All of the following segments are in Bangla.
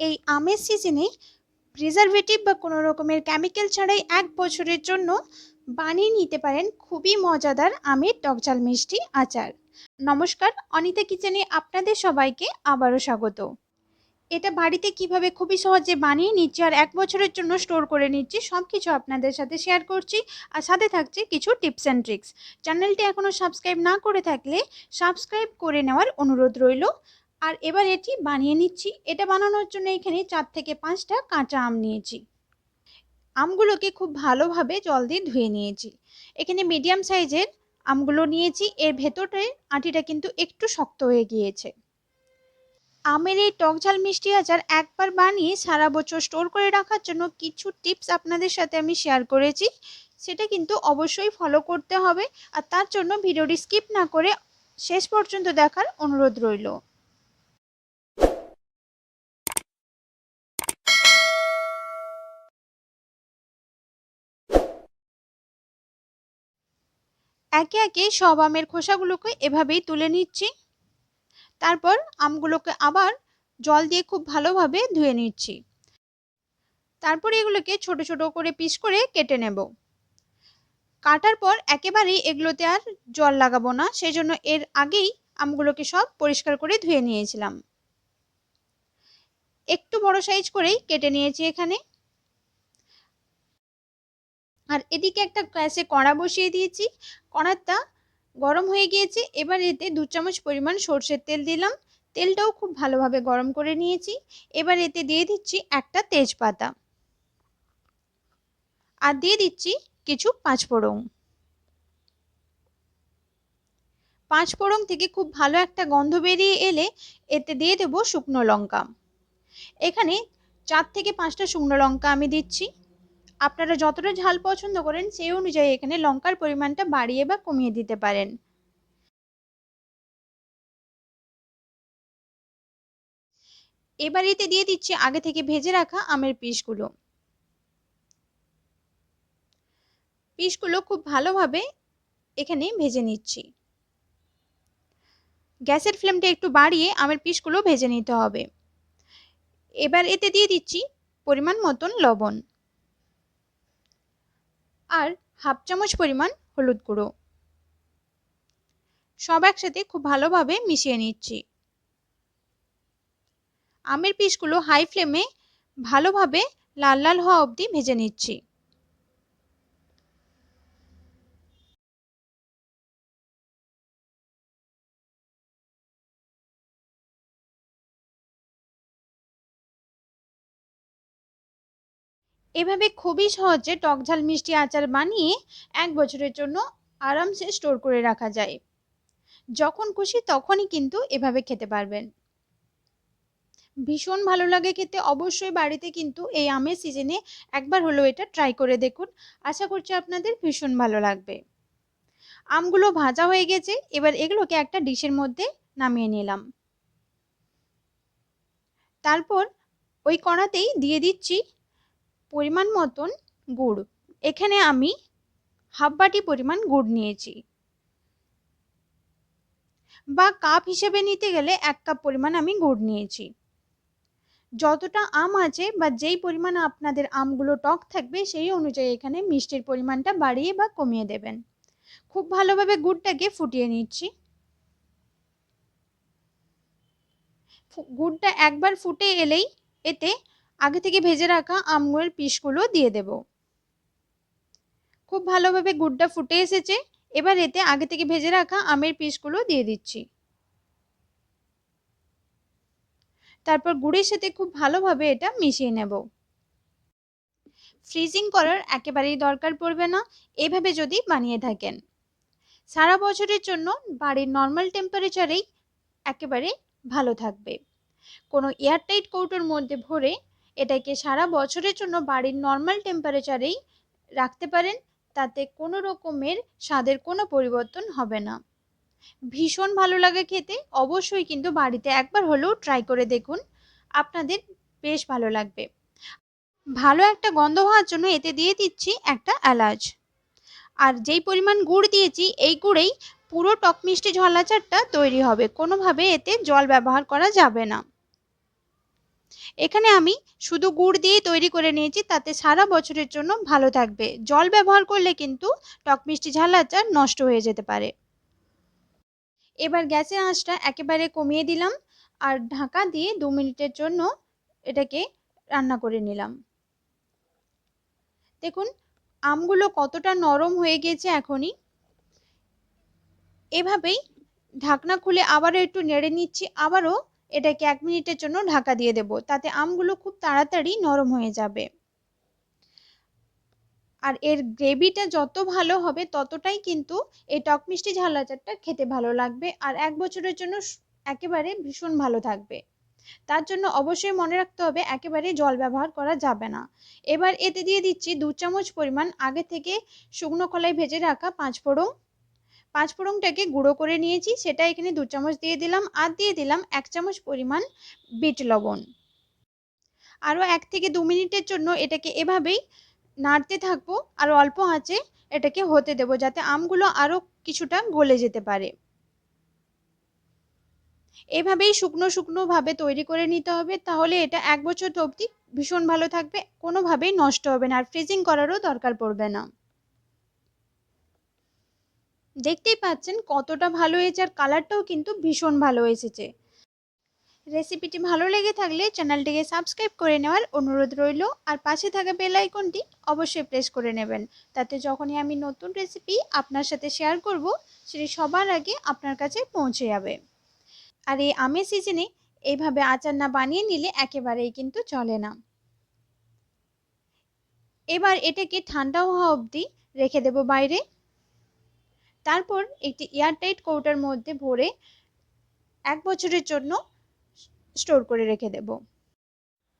এই আমের সিজনে প্রিজারভেটিভ বা কোনো রকমের কেমিক্যাল ছাড়াই এক বছরের জন্য বানিয়ে নিতে পারেন খুবই মজাদার আমের টকঝাল মিষ্টি আচার। নমস্কার, অনিতা কিচেনে আপনাদের সবাইকে আবারও স্বাগত। এটা বাড়িতে কীভাবে খুবই সহজে বানিয়ে নিচ্ছি আর এক বছরের জন্য স্টোর করে নিচ্ছি সব কিছু আপনাদের সাথে শেয়ার করছি আর সাথে থাকছে কিছু টিপস অ্যান্ড ট্রিক্স চ্যানেলটি এখনও সাবস্ক্রাইব না করে থাকলে সাবস্ক্রাইব করে নেওয়ার অনুরোধ রইল। আর এবার এটি বানিয়ে নিচ্ছি। এটা বানানোর জন্য এখানে চার থেকে পাঁচটা কাঁচা আম নিয়েছি। আমগুলোকে খুব ভালোভাবে জল দিয়ে ধুয়ে নিয়েছি। এখানে মিডিয়াম সাইজের আমগুলো নিয়েছি। এর ভেতরে আটিটা কিন্তু একটু শক্ত হয়ে গিয়েছে। আমের এই টকঝাল মিষ্টি আচার একবার বানিয়ে সারা বছর স্টোর করে রাখার জন্য কিছু টিপস আপনাদের সাথে আমি শেয়ার করেছি। সেটা কিন্তু অবশ্যই ফলো করতে হবে। আর তার জন্য ভিডিওটি স্কিপ না করে শেষ পর্যন্ত দেখার অনুরোধ রইল। একে একে সব আমের খোসাগুলোকে এভাবেই তুলে নিচ্ছি। তারপর আমগুলোকে আবার জল দিয়ে খুব ভালোভাবে ধুয়ে নিচ্ছি। তারপর এগুলোকে ছোট ছোট করে পিস করে কেটে নেব। কাটার পর একেবারেই এগুলোতে আর জল লাগাবো না সেই জন্য এর আগেই আমগুলোকে সব পরিষ্কার করে ধুয়ে নিয়েছিলাম। একটু বড় সাইজ করেই কেটে নিয়েছি এখানে। আর এদিকে একটা গ্যাসে কড়া বসিয়ে দিয়েছি। কড়াটা গরম হয়ে গিয়েছে। এবার এতে দু চামচ পরিমাণ সর্ষের তেল দিলাম। তেলটাও খুব ভালোভাবে গরম করে নিয়েছি। এবার এতে দিয়ে দিচ্ছি একটা তেজপাতা। আর দিয়ে দিচ্ছি কিছু পাঁচফোড়ন পাঁচফোড়ন থেকে খুব ভালো একটা গন্ধ বেরিয়ে এলে এতে দিয়ে দেবো শুকনো লঙ্কা। এখানে চার থেকে পাঁচটা শুকনো লঙ্কা আমি দিচ্ছি। আপনারা যতটা ঝাল পছন্দ করেন সেই অনুযায়ী এখানে লঙ্কার পরিমাণটা বাড়িয়ে বা কমিয়ে দিতে পারেন। এবার এতে দিয়ে দিচ্ছি আগে থেকে ভেজে রাখা আমের পিসগুলো। পিসগুলো খুব ভালোভাবে এখানে ভেজে নিচ্ছি। গ্যাসের ফ্লেমটা একটু বাড়িয়ে আমের পিসগুলো ভেজে নিতে হবে। এবার এতে দিয়ে দিচ্ছি পরিমাণ মতন লবণ। আর হাফ চামচ পরিমাণ হলুদ গুঁড়ো। সব একসাথে খুব ভালোভাবে মিশিয়ে নিচ্ছি। আমের পিসগুলো হাই ফ্লেমে ভালোভাবে লাল লাল হওয়া অবধি ভেজে নিচ্ছি। এভাবে খুবই সহজে টকঝাল মিষ্টি আচার বানিয়ে এক বছরের জন্য আরামসে স্টোর করে রাখা যায়। যখন খুশি তখনই কিন্তু এভাবে খেতে পারবেন। ভীষণ ভালো লাগে খেতে। অবশ্যই বাড়িতে কিন্তু এই আমের সিজনে একবার হলেও এটা ট্রাই করে দেখুন। আশা করছি আপনাদের ভীষণ ভালো লাগবে। আমগুলো ভাজা হয়ে গেছে। এবার এগুলোকে একটা ডিশের মধ্যে নামিয়ে নিলাম। তারপর ওই কড়াতেই দিয়ে দিচ্ছি পরিমাণ মতন গুড়। এখানে আমি হাফ বাটি পরিমাণ গুড় নিয়েছি। বা কাপ হিসেবে নিতে গেলে এক কাপ পরিমাণ আমি গুড় নিয়েছি। যতটা আম আছে বা যেই পরিমাণ আপনাদের আমগুলো টক থাকবে, সেই অনুযায়ী এখানে মিষ্টির পরিমাণটা বাড়িয়ে বা কমিয়ে দেবেন। খুব ভালোভাবে গুড়টাকে ফুটিয়ে নিচ্ছি। গুড়টা একবার ফুটে এলেই এতে আগে থেকে ভেজে রাখা আমগুলোর পিসগুলো দিয়ে দেব। খুব ভালোভাবে গুড়টা ফুটে এসেছে। এবার এতে আগে থেকে ভেজে রাখা আমের পিসগুলো দিয়ে দিচ্ছি। তারপর গুড়ের সাথে খুব ভালোভাবে এটা মিশিয়ে নেব। ফ্রিজিং করার একেবারেই দরকার পড়বে না। এভাবে যদি বানিয়ে থাকেন। সারা বছরের জন্য বাড়ির নর্মাল টেম্পারেচারেই একেবারে ভালো থাকবে। কোনো এয়ারটাইট কৌটোর মধ্যে ভরে এটাকে সারা বছরের জন্য বাড়ির নর্মাল টেম্পারেচারেই রাখতে পারেন, তাতে কোনো রকমের স্বাদের কোনো পরিবর্তন হবে না। ভীষণ ভালো লাগে খেতে, অবশ্যই কিন্তু বাড়িতে একবার হলেও ট্রাই করে দেখুন, আপনাদের বেশ ভালো লাগবে। ভালো একটা গন্ধ হওয়ার জন্য এতে দিয়ে দিচ্ছি একটা এলাচ। আর যেই পরিমাণ গুড় দিয়েছি, এই গুড়েই পুরো টক মিষ্টি ঝলাচারটা তৈরি হবে, কোনোভাবে এতে জল ব্যবহার করা যাবে না। এখানে আমি শুধু গুড় দিয়ে তৈরি করে নিয়েছি, তাতে সারা বছরের জন্য ভালো থাকবে। জল ব্যবহার করলে কিন্তু টক মিষ্টি ঝাল আচার নষ্ট হয়ে যেতে পারে। এবার গ্যাসের আঁচটা একেবারে কমিয়ে দিলাম আর ঢাকা দিয়ে দু মিনিটের জন্য এটাকে রান্না করে নিলাম। দেখুন, আমগুলো কতটা নরম হয়ে গিয়েছে এখনই। এভাবেই ঢাকনা খুলে আবারও একটু নেড়ে নিচ্ছি, আবারও এটাকে এক মিনিটের জন্য ঢাকা দিয়ে দেব। তাতে আমগুলো খুব তাড়াতাড়ি নরম হয়ে যাবে। আর এর গ্রেভিটা যত ভালো হবে ততটাই কিন্তু এই টক মিষ্টি ঝাল আচারটা খেতে ভালো লাগবে আর এক বছরের জন্য একেবারে ভীষণ ভালো থাকবে। তার জন্য অবশ্যই মনে রাখতে হবে একেবারে জল ব্যবহার করা যাবে না। এবার এতে দিয়ে দিচ্ছি দু চামচ পরিমাণ আগে থেকে শুকনো কলাই ভেজে রাখা পাঁচ ফোড়ন পাঁচ ফোড়নটাকে গুঁড়ো করে নিয়েছি, সেটা এখানে দু চামচ দিয়ে দিলাম আর দিয়ে দিলাম এক চামচ পরিমাণ বিট লবণ। আরও এক থেকে দু মিনিটের জন্য এটাকে এভাবেই নাড়তে থাকব আর অল্প আঁচে এটাকে হতে দেব যাতে আমগুলো আরও কিছুটা গলে যেতে পারে। এভাবেই শুকনো শুকনোভাবে তৈরি করে নিতে হবে, তাহলে এটা এক বছর অবধি ভীষণ ভালো থাকবে, কোনোভাবেই নষ্ট হবে না আর ফ্রিজিং করারও দরকার পড়বে না। দেখতেই পাচ্ছেন কতটা ভালো হয়েছে আর কালারটাও কিন্তু ভীষণ ভালো এসেছে। রেসিপিটি ভালো লেগে থাকলে চ্যানেলটিকে সাবস্ক্রাইব করে নেওয়ার অনুরোধ রইল আর পাশে থাকা বেল আইকনটি অবশ্যই প্রেস করে নেবেন। তাতে যখনই আমি নতুন রেসিপি আপনার সাথে শেয়ার করব, সেটি সবার আগে আপনার কাছে পৌঁছে যাবে। আর এই আমের সিজনে এইভাবে আচার না বানিয়ে নিলে একেবারেই কিন্তু চলে না। এবার এটাকে ঠান্ডা হওয়া অবধি রেখে দেব বাইরে। তারপর একটি এয়ারটাইট কৌটার মধ্যে ভরে এক বছরের জন্য স্টোর করে রেখে দেব।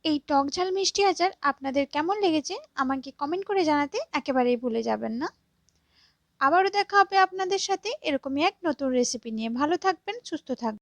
এই টক ঝাল মিষ্টি আচার আপনাদের কেমন লেগেছে আমাকে কমেন্ট করে জানাতে একেবারেই ভুলে যাবেন না। আবারও দেখা হবে আপনাদের সাথে এরকমই এক নতুন রেসিপি নিয়ে। ভালো থাকবেন, সুস্থ থাকবেন।